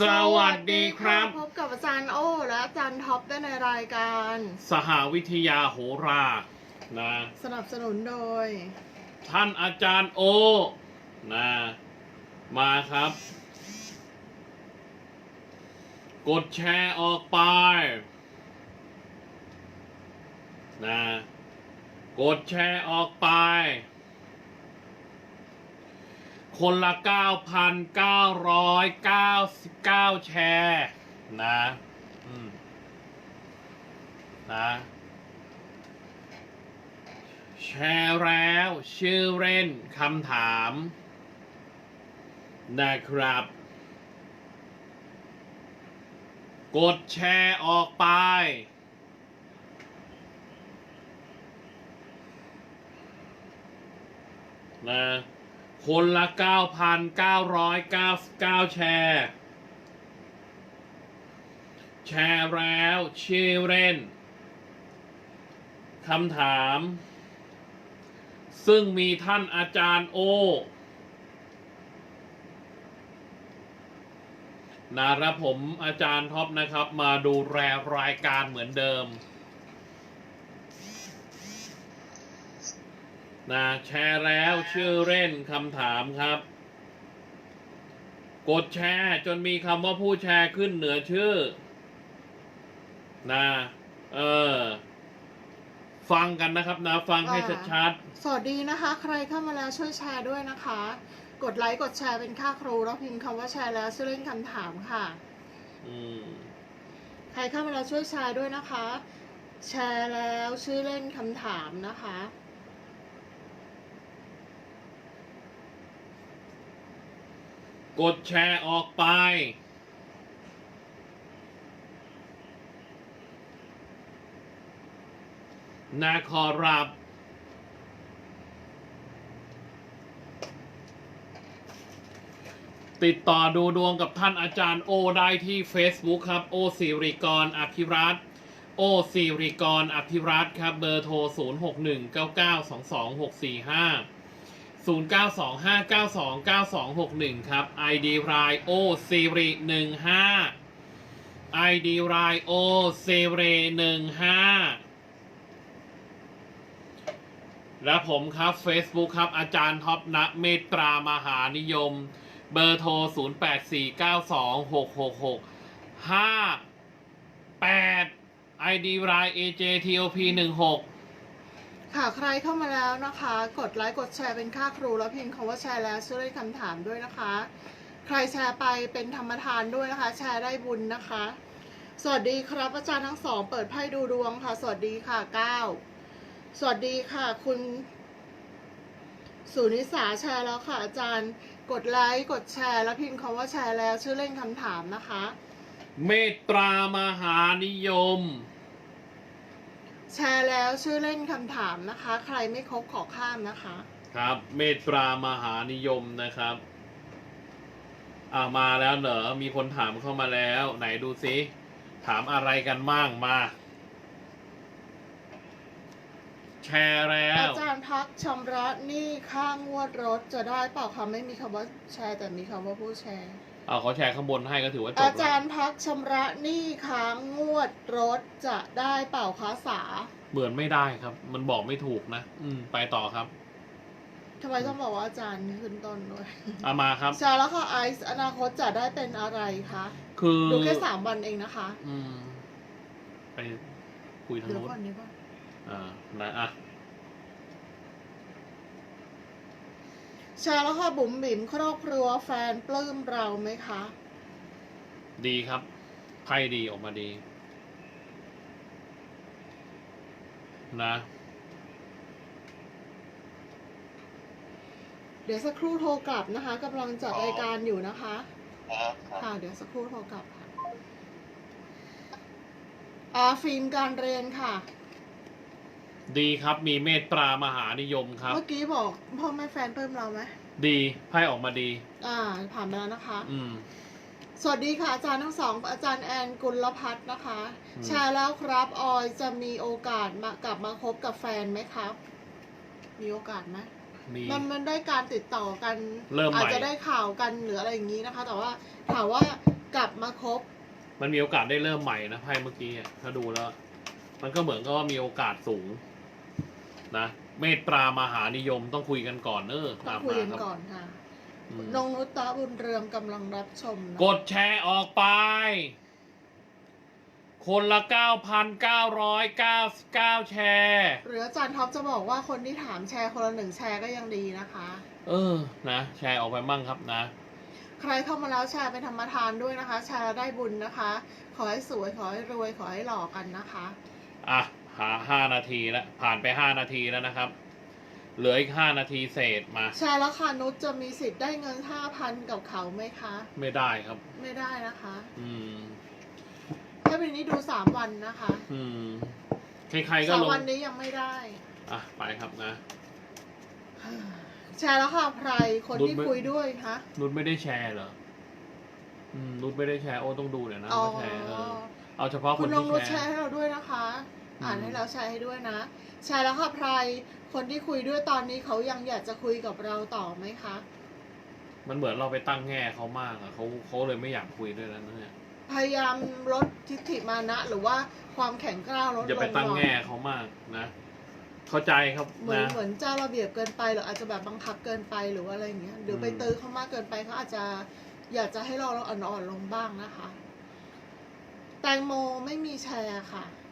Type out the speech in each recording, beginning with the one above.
สวัสดีครับ พบกับอาจารย์โอ และอาจารย์ท็อปได้ในรายการ สหวิทยาโหรานะสนับสนุนโดย ท่านอาจารย์โอนะมาครับ กดแชร์ออกไปนะกดแชร์ออกไป คนละ 9,999 แชร์นะนะแชร์แล้ว ชื่อเล่นคำถาม นะครับ กดแชร์ออกไป นะ คนละ 9,999 แชร์ แชร์แล้วชื่อเล่นคำถาม ซึ่งมีท่านอาจารย์โอ นะครับผมอาจารย์ท็อปนะครับ มาดูแลรายการเหมือนเดิม นะแชร์แล้วชื่อเล่นคำถามครับ กดแชร์จนมีคำว่าผู้แชร์ขึ้นเหนือชื่อนะเออ ฟังกันนะครับนะ ฟังให้ว่าชัดสวัสดีนะคะ ใครเข้ามาแล้วช่วยแชร์ด้วยนะคะ กดไลค์กดแชร์เป็นค่าครูแล้วพิมพ์คำว่าแชร์แล้วชื่อเล่นคำถามค่ะๆอืมใครเข้ามาแล้วช่วยแชร์ด้วยนะคะ แชร์แล้วชื่อเล่นคำถามนะคะ กดแชร์ออกไป นาขอรับ ติดต่อดูดวงกับท่านอาจารย์โอได้ที่ Facebook ครับ โอสิริกรอภิรัตโอสิริกรอภิรัตครับ เบอร์โทร 0619922645 0925929261 ครับ ID r i o Siri 15 ID r i o Siri 15 และผมครับ Facebook ครับ อาจารย์ท็อปณเมตรามหานิยม เบอร์โทร 0849266658 ID r i AJTOP 16 ค่ะใครเข้ามาแล้วนะคะ กดไลค์กดแชร์เป็นค่าครูแล้วพิมพ์คำว่าแชร์แล้วช่วยเล่นคำถามด้วยนะคะ ใครแชร์ไปเป็นธรรมทานด้วยนะคะ แชร์ได้บุญนะคะ สวัสดีครับอาจารย์ทั้งสอง เปิดไพ่ดูดวงค่ะ สวัสดีค่ะเก้าสวัสดีค่ะ คุณสุนิสาแชร์แล้วค่ะ อาจารย์กดไลค์กดแชร์แล้วพิมพ์คำว่าแชร์แล้วชื่อเล่นคำถามนะคะ เมตรามหานิยม แชร์แล้วชื่อเล่นคำถามนะคะ ใครไม่ครบขอข้ามนะคะ ครับ เมตรามหานิยมนะครับอ่ามาแล้วเหรอมีคนถามเข้ามาแล้ว ไหนดูซิ ถามอะไรกันมั่งมา แชร์แล้ว อาจารย์พักชำระหนี้ค่างวดรถจะได้เปล่าคะไม่มีคำว่าแชร์แต่มีคำว่าผู้แชร์ เอาเขาแชร์ข้างบนให้ก็ถือว่าจบอาแล้จาวรย์พักชำระหนี้ค้างงวดรถจะได้เปล่าคะสาเหมือนไม่ได้ครับ มันบอกไม่ถูกนะ อืม ไปต่อครับทำไมต้องบอกว่าอาจารย์ขึ้นต้นด้วยเอามาครับแชร์แล้วค่ะไอซ์อนาคตจะได้เป็นอะไรคะคือดูแค่สามวันเองนะคะ อืม ไปคุยทางเดี๋ยวนู้นก่อนเดี๋ยวก่อนอ่านะอะ แชร์แล้วค่ะบุ๋มบิ๋มครอบครัวแฟนปลื้มเราไหมคะ ดีครับไพ่ดีออกมาดี นะ เดี๋ยวสักครู่โทรกลับนะคะกำลังจัดรายการอยู่นะคะ ครับครับค่ะเดี๋ยวสักครู่โทรกลับค่ะอาฟิล์มการเรียนค่ะ ดีครับมีเมตตามหานิยมครับ เมื่อกี้บอกพ่อแม่แฟนเพิ่มเราไหมดีไพ่ออกมาดี อ่า ผ่านไปแล้วนะคะ อืม สวัสดีค่ะอาจารย์ทั้งสอง อาจารย์แอนกุลพัฒน์นะคะ อืม แชร์แล้วครับออยจะมีโอกาสมากลับมาคบกับแฟนไหมครับ มีโอกาสไหม มี มันมันได้การติดต่อกันเริ่มใหม่ อาจจะได้ข่าวกันหรืออะไรอย่างนี้นะคะ แต่ว่าถามว่ากลับมาคบมันมีโอกาสได้เริ่มใหม่นะไพ่เมื่อกี้อะถ้าดูแล้ว มันก็เหมือนกับว่ามีโอกาสสูง นะเมตตามหานิยมต้องคุยกันก่อนเออต้อตางมคุยมากันครับก่อนค่ะอืมนงนุตตะบุญเรืองกำลังรับชมนะกดแชร์ออกไป คนละเก้าพันเก้าร้อยเก้าเก้าแชร์ หรืออาจารย์ท็อปจะบอกว่าคนที่ถามแชร์คนละหนึ่งแชร์ก็ยังดีนะคะ เออ นะ แชร์ออกไปมั่งครับนะ ใครเข้ามาแล้วแชร์เป็นธรรมทานด้วยนะคะ แชร์ได้บุญนะคะ ขอให้สวยขอให้รวยขอให้หล่อกันนะคะ อะ หาห้านาทีแล้วผ่านไปห้านาทีแล้วนะครับ เหลืออีกห้านาทีเศษมาแชร์แล้วค่ะนุชจะมีสิทธิ์ได้เงินห้าพันกับเขาไหมคะ ไม่ได้ครับ ไม่ได้นะคะ อืมถ้าเป็นนี้ดูสามวันนะคะ อืมใครๆก็สามลงวันนี้ยังไม่ได้ อะไปครับนะ แชร์แล้วค่ะไพรคนที่นุชไม่ คุยด้วยคะนุชไม่ได้แชร์เหรออืมนุชไม่ได้แชร์โอ้ต้องดูเดี๋ยวนะอ๋อว่าแชร์เออเอาเฉพาะคคุนณลองที่นุชแชแชร์ร์ให้เราด้วยนะคะ อืมอ่านให้เราแชร์ให้ด้วยนะแชร์แล้วค่ะไพรคนที่คุยด้วยตอนนี้เขายังอยากจะคุยกับเราต่อไหมคะ มันเหมือนเราไปตั้งแง่เขามากอะเขาเขาเลยไม่อยากคุยด้วยแล้วนะเนี่ยพยายามลดทิฏฐิมานะ หรือว่าความแข็งกร้าวลดลงอย่าไปตั้งหน่อยแง่เขามากนะ เข้าใจครับเหมือนนะ เหมือนเจ้าระเบียบเกินไปหรืออาจจะแบบบังคับเกินไปหรือว่าอะไรอย่างเงี้ยหรือไปอืม ตื้อเขามากเกินไปเขาอาจจะอยากจะให้เราเราอ่อนๆลงบ้างนะคะ แตงโมไม่มีแชร์ค่ะอืม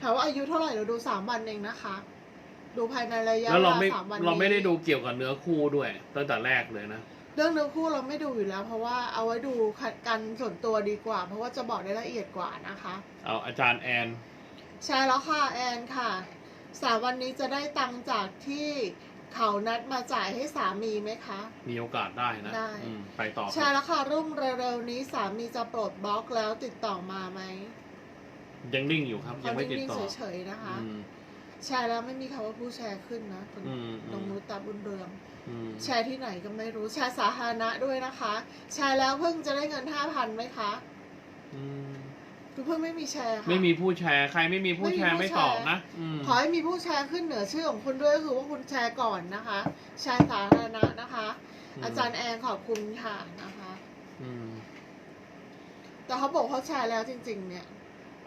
ถามว่าอายุเท่าไหร่เราดูสามวันเองนะคะ ดูภายในระยะแล้วเวเราลาไม่สามวันเราไม่ได้นี้ดูเกี่ยวกับเนื้อคู่ด้วยตั้งแต่แรกเลยนะ เรื่องเนื้อคู่เราไม่ดูอยู่แล้ว เพราะว่าเอาไว้ดูกันส่วนตัวดีกว่า เพราะว่าจะบอกได้ละเอียดกว่านะคะ เอาอาจารย์แอน ใช่แล้วค่ะแอนค่ะสามวันนี้จะได้ตังค์จากที่เขานัดมาจ่ายให้สามีไหมคะ มีโอกาสได้นะได้ อืมไปต่อคใช่รับแล้วค่ะรุ่งเร็วๆนี้สามีจะปลดบล็อกแล้วติดต่อมาไหม ยังนิ่งอยู่ครับเขายังไม่ติดนิ่งต่อๆเฉยๆนะคะอืมแชร์แล้วไม่มีคำว่าผู้แชร์ขึ้นนะตรงอืมตรงนุตตาบุญเรืองอืมแชร์ที่ไหนก็ไม่รู้แชร์สาธารณะด้วยนะคะ แชร์แล้วเพิ่งจะได้เงินห้าพันไหมคะอืมคือเพิ่งไม่มีแชร์ค่ะไม่มีผู้แชร์ใครไม่มีผู้แชร์ไม่มีไม่ผู้ตอบแชร์นะอืมขอให้มีผู้แชร์ขึ้นเหนือชื่อของคุณด้วยก็คือว่าคุณแชร์ก่อนนะคะ แชร์สาธารณะนะคะ อาจารย์แอนขอบคุณค่ะนะคะอืมแต่เขาบอกเขาแชร์แล้วจริง ๆ เนี่ย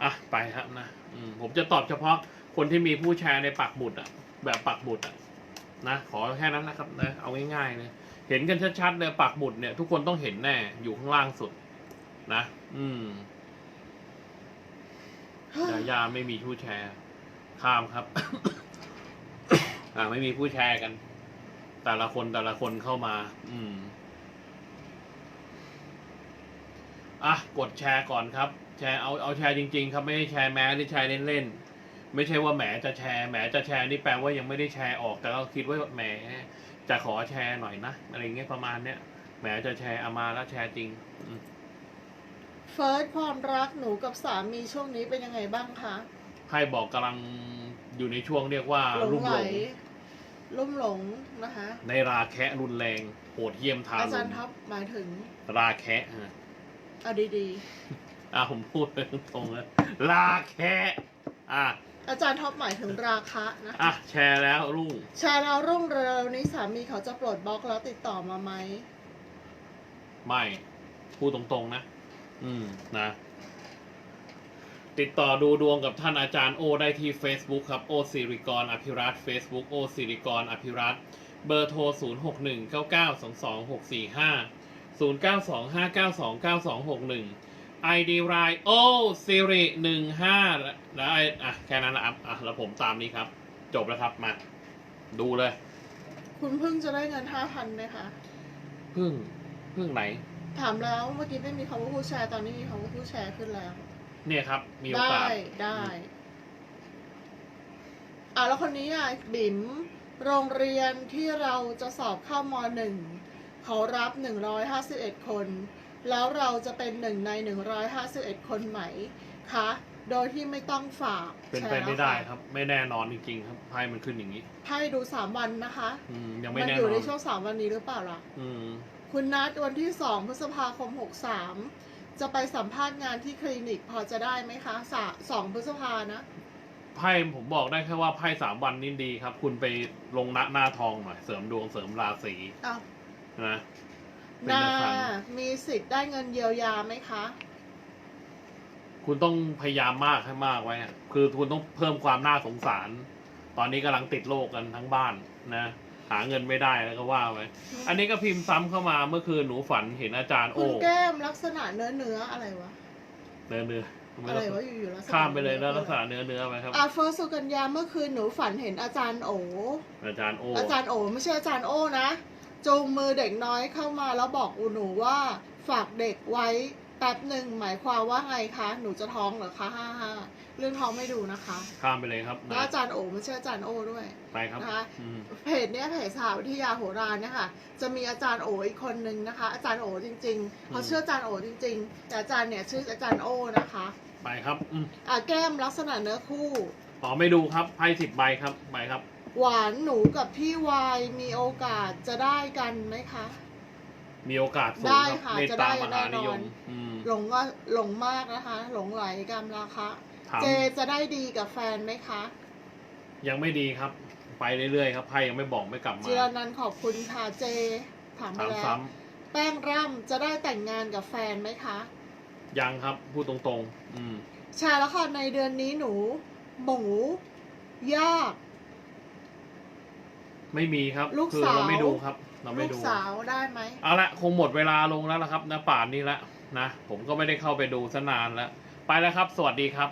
อะไปครับนะมผมจะตอบเฉพาะคนที่มีผู้แชร์ในปักหมุดอะ แบบปักหมุดอะนะขอแค่นั้นนะครับนะเอาง่ายๆเลยเห็นกันชัดๆเลยปักหมุดเนี่ยทุกคนต้องเห็นแน่อยู่ข้างล่างสุด นะ อืมยายาไม่มีผู้แชร์ ข้ามครับ อ่าไม่มีผู้แชร์กัน แต่ละคนแต่ละคนเข้ามา อืม อะกดแชร์ก่อนครับ แชร์เอาเอาแชร์จริง ๆ ครับไม่ได้แชร์แม้หรือแชร์เล่นๆไม่ใช่ว่าแหมจะแชร์แหมจะแชร์นี่แปลว่ายังไม่ได้แชร์ออกแต่ก็คิดว่าแหมจะขอแชร์หน่อยนะอะไรเงี้ยประมาณเนี้ยแหมจะแชร์เอามาแล้วแชร์จริงอืมเฟิร์สความรักหนูกับสามีช่วงนี้เป็นยังไงบ้างคะไพ่บอกกำลังอยู่ในช่วงเรียกว่าหลงรุ่มไหลหลงลุ่มหลงนะคะ ในราแคะรุนแรงโหดเยี่ยมทาอารุจารณย์ท็อปหมายถึง ราแคะฮะ เอาดีอะผมพูดเลยตรงๆเลยราแคะอะๆ อาจารย์ท็อปหมายถึงราคะนะอะแชร์แล้วรุ่งแชร์แล้วรุ่งเร็วๆนี้สามีเขาจะปลดบล็อกแล้วติดต่อมาไหมไม่พูดตรงๆนะ อืมนะ ติดต่อดูดวงกับท่านอาจารย์โอได้ที่ Facebook ครับโอสิริกรอภิรัต Facebook โอสิริกรอภิรัตเบอร์โทร 0 6 1 9 9 2 2 6 4 5 0 9 2 5 9 2 9 2 6 1 ID รายโอสิริ15แล้วไอ้อะแค่นั้นนะครับอะแล้วผมตามนี้ครับ จบแล้วครับ มา ดูเลย คุณเพิ่งจะได้เงินห้าพันไหมคะ พึ่งพึ่งไหน ถามแล้วเมื่อกี้ไม่มีคำว่าผู้แชร์ตอนนี้มีคำว่าผู้แชร์ขึ้นแล้ว เนี่ยครับ มีโอได้กาสได้ อะแล้วคนนี้อะ บิ๋มโรงเรียนที่เราจะสอบเข้ามหนึ่ง เขารับหนึ่งร้อยห้าสิบเอ็ดคน แล้วเราจะเป็นหนึ่งในหนึ่งร้อยห้าสิบเอ็ดคนไหมคะ โดยที่ไม่ต้องฝากเป็นแชร์ไปไม่ได้แล้วะครับ ไม่แน่นอนจริงๆครับไพ่มันขึ้นอย่างนี้ไพ่ดูสามวันนะคะอืมยังไม่มันแน่อนยู่อในนช่วงสามวันนี้หรือเปล่าล่ะ อืมคุณนัดวันที่สองพฤษภาคมหกสามจะไปสัมภาษณ์งานที่คลินิกพอจะได้ไหมคะสาสองพฤษภานะ ไพ่ผมบอกได้แค่ว่าไพ่สามวันนี้ดีครับ คุณไปลงหน้าหน้าทองหน่อยเสริมดวงเสริมราศี อ้าว นะหน้าเป็นแนวทางมีสิทธิ์ได้เงินเยียวยาไหมคะ คุณต้องพยายามมากให้มากไว้อะคือคุณต้องเพิ่มความน่าสงสาร ตอนนี้กำลังติดโรคกันทั้งบ้านนะ หาเงินไม่ได้แล้วก็ว่าไว้ อันนี้ก็พิมพ์ซ้ำเข้ามาเมื่อคืนหนูฝันเห็นอาจารย์คุโอ้ณแก้มลักษณะเนื้อเนื้ออะไรวะ เนื้อเนื้อไม่อะไรต้องวะอยู่ๆลักษณะข้ามไปเลยแล้วนื้อลักษณะเนื้อเนื้อไปครับ อาเฟิร์สสุกัญญาเมื่อคืนหนูฝันเห็นอาจารย์โอ อาจารย์โอ้อาจารย์โอไม่ใช่อาจารย์โอนะ จูงมือเด็กน้อยเข้ามาแล้วบอกอูหนูว่าฝากเด็กไว้แป๊บหนึ่งหมายความว่าไงคะ หนูจะท้องเหรอคะห้าห้าเรื่องท้องไม่ดูนะคะข้ามไปเลยครับแล้วนะอาจารย์โอไม่ใช่อาจารย์โอด้วยไปครับนะคะอืมเพจเนี้ยเพจสหวิทยาโหราเนี่ยค่ะ จะมีอาจารย์โออีกคนนึงนะคะ อาจารย์โอจริงๆเขาเชื่ออาจารย์โอจริง ๆ แต่อาจารย์เนี่ยชื่ออาจารย์โอนะคะ ไปครับอืมอะแก้มลักษณะเนื้อคู่อ๋อไม่ดูครับไพ่สิบใบครับไปครับ หวานหนูกับพี่วายมีโอกาสจะได้กันไหมคะ มีโอกาสสูงได้ครับค่ะเมตจะได้ตามหานิยแน่นอมนอืมหลงก็หลงมากนะคะ หลงไหลกรรมราคะ ถามเจจะได้ดีกับแฟนไหมคะ ยังไม่ดีครับ ไปเรื่อยๆครับไพ่ยังไม่บอกไม่กลับมาจิรนันท์ขอบคุณค่ะเจ ถามไปถามแล้ว ซ้แป้งร่ำจะได้แต่งงานกับแฟนไหมคะำยังครับพูดตรงๆ อืม ใช่แล้วค่ะในเดือนนี้หนู หมูยาก ไม่มีครับลูกคือสาว เราไม่ดูครับ เราไม่ลูกดูสาวได้ไหมเอาละคงหมดเวลาลงแล้วละครับนะป่านนี้ละนะผมก็ไม่ได้เข้าไปดูซะนานแล้วไปแล้วครับ สวัสดีครับ